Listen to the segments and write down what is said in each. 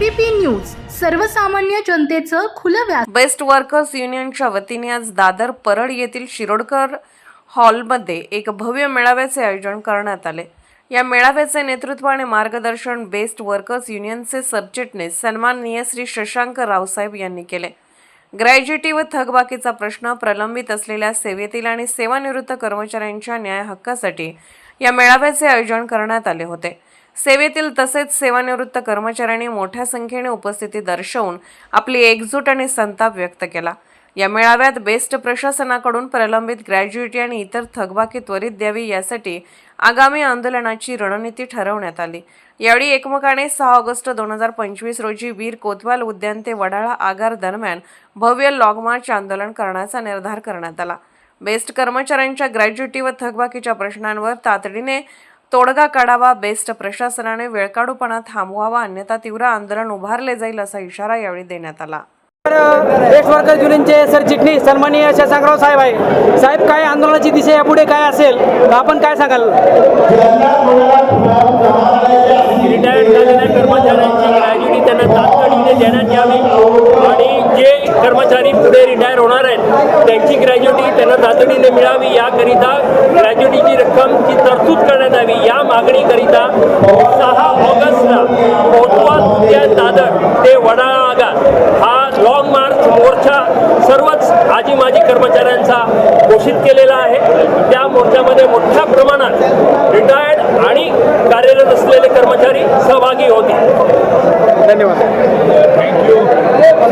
ABP news सर्वसामान्य जनतेचं खुलं व्यास बेस्ट वर्कर्स युनियनच्या वतीने आज दादर परळ येथील शिरोडकर हॉलमध्ये एक भव्य मेळाव्याचे आयोजन करण्यात आले. या मेळाव्याचे नेतृत्व आणि मार्गदर्शन बेस्ट वर्कर्स युनियनचे सरचिटणीस सन्माननीय श्री शशांक रावसाहेब यांनी केले. ग्रॅज्युटी व थकबाकीचा प्रश्न प्रलंबित असलेल्या सेवेतील आणि सेवानिवृत्त कर्मचाऱ्यांच्या न्याय हक्कासाठी या मेळाव्याचे आयोजन करण्यात आले होते. सेवेतील तसेच सेवानिवृत्त कर्मचाऱ्यांनी मोठ्या संख्येने उपस्थिती दर्शवून आपली एकजूट आणि संताप व्यक्त केला. या मेळाव्यात बेस्ट प्रशासनाकडून प्रलंबित ग्रॅज्युएटी आणि इतर थकबाकी त्वरित द्यावी यासाठी आगामी आंदोलनाची रणनीती ठरवण्यात आली. यावेळी एकमकाने सहा ऑगस्ट दोन हजार पंचवीस रोजी वीर कोतवाल उद्यान ते वडाळा आगार दरम्यान भव्य लॉग मार्च आंदोलन करण्याचा निर्धार करण्यात आला. बेस्ट कर्मचाऱ्यांच्या ग्रॅज्युएटी व थकबाकीच्या प्रश्नांवर तातडीने तोडगा काढावा बेस्ट प्रशासनाने वेळकाढूपणा थांबवावा अन्यथा तीव्र आंदोलन उभारले जाईल असा इशारा यावेळी देण्यात आला. बेस्ट वर्कर युनियनचे सरचिटणीस सन्माननीय शशांकराव साहेब आहे. साहेब काय आंदोलनाची दिशा यापुढे काय असेल? तर आपण काय सांगाल? रिटायर्ड झालेल्या कर्मचाऱ्यांची ग्रॅज्युटी त्यांना तातडीने देण्यात यावी. आणि कर्मचारी पुढे रिटायर होणार आहेत. त्यांची ग्रॅज्युटी त्यांना तातडीने मिळावी याकरिता ग्रॅज्युटीची रक्कमची तरतूद करण्यात यावी. या मागणीकरिता सहा ऑगस्टला कोतवाल त्या दादर ते वडाळा आगार हा लॉंग मार्च मोर्चा सर्वच आजी माजी कर्मचाऱ्यांचा घोषित केलेला आहे. त्या मोर्चामध्ये मोठ्या प्रमाणात रिटायर्ड आणि कार्यरत असलेले कर्मचारी सहभागी होतील. धन्यवाद.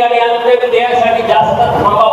आणि आपल्या ध्येयासाठी जास्त थांबा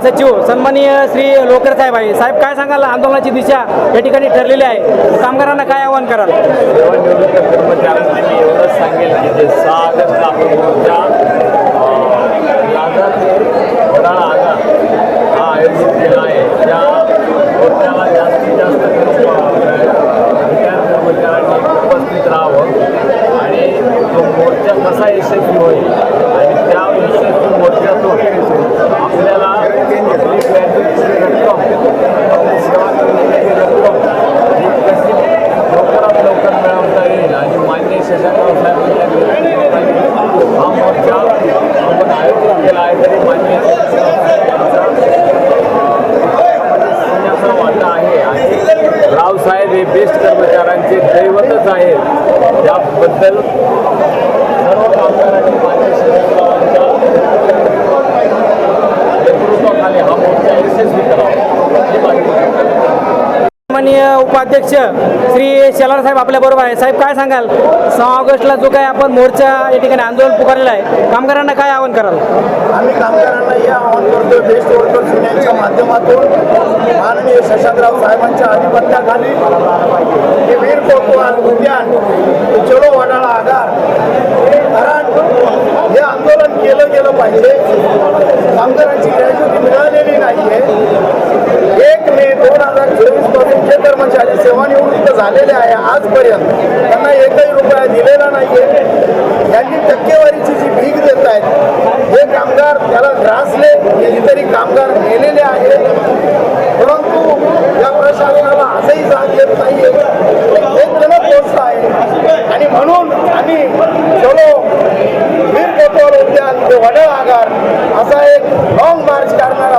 सचिव सन्माननीय श्री लोकर साहेब आहे. साहेब काय सांगाल? आंदोलनाची दिशा या ठिकाणी ठरलेली आहे. कामगारांना काय आवाहन कराल? एवढंच सांगेल की जे सहा ऑगस्टला आपण मोर्चा दादर ते वडाळा आगार हा आयोजित केला आहे त्या मोर्चाला जास्तीत जास्त रिटायर कर्मचाऱ्यांनी उपस्थित राहावं आणि तो मोर्चा कसा यशस्वी होईल आणि त्या यशस्वी मोर्चातून आपल्याला आपली ग्रॅज्युएटची रक्कम आपली सेवा करण्याची रक्कम ही कशी लवकरात लवकर मिळवता येईल आणि मान्य शशांकराव साहेबांच्या नेतृत्वाखाली हा मोर्चा आपण आयोजित केला आहे तरी मान्य शशांकराव वाटा आहे आणि रावसाहेब हे बेस्ट कर्मचाऱ्यांचे दैवतच आहेत. त्याबद्दल सर्व कामगारांनी माननीय उपाध्यक्ष श्री शेलार साहेब आपल्या बरोबर आहे. साहेब काय सांगाल? सहा ऑगस्टला जो काय आपण मोर्चा या ठिकाणी आंदोलन पुकारलेलं आहे कामगारांना काय आवाहन कराल? आम्ही कामगारांना हे आवाहन करतो बेस्ट वर्कर्स युनियनच्या माध्यमातून. माननीय शशांकराव साहेबांच्या आधिपत्याखाली हे वीर कोतवाल उद्यान चलो वडाळा आगार कारण हे आंदोलन केलं गेलं पाहिजे कामगारांची ग्रॅज्युटी मिळालेली नाही आहे एक मे दोन हजार चोवीस पासून जे कर्मचारी सेवानिवृत्त झालेले आहे आजपर्यंत. त्यांना एकही रुपया दिलेला नाहीये. त्यांनी टक्केवारीची जी भीक देत आहेत हे कामगार त्याला ग्रासले कितीतरी कामगार नेलेले आहेत. परंतु या प्रशासनाला असंही जाग येत नाहीये. हे गलत गोष्ट आहे. आणि म्हणून आम्ही चलो वीर कोतवाल उद्यान ते वडळ आगार असा एक लॉंग मार्च करणारा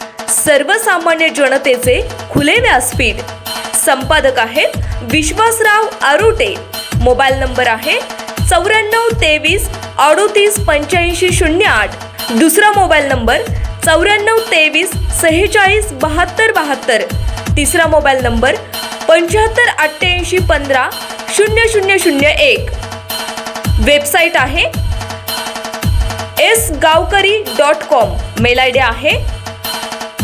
सर्वसामान्य जनतेचे खुले व्यासपीठ. संपादक आहेत विश्वासराव आरोटे. मोबाईल नंबर आहे चौऱ्याण्णव तेवीस अडोतीस पंच्याऐंशी शून्य आठ. दुसरा मोबाईल नंबर चौऱ्याण्णव तेवीस सेहेचाळीस बहात्तर बहात्तर. तिसरा मोबाईल नंबर पंच्याहत्तर अठ्ठ्याऐंशी पंधरा शून्य शून्य शून्य एक. वेबसाईट आहे एस गावकरी dot com. Mail I D आहे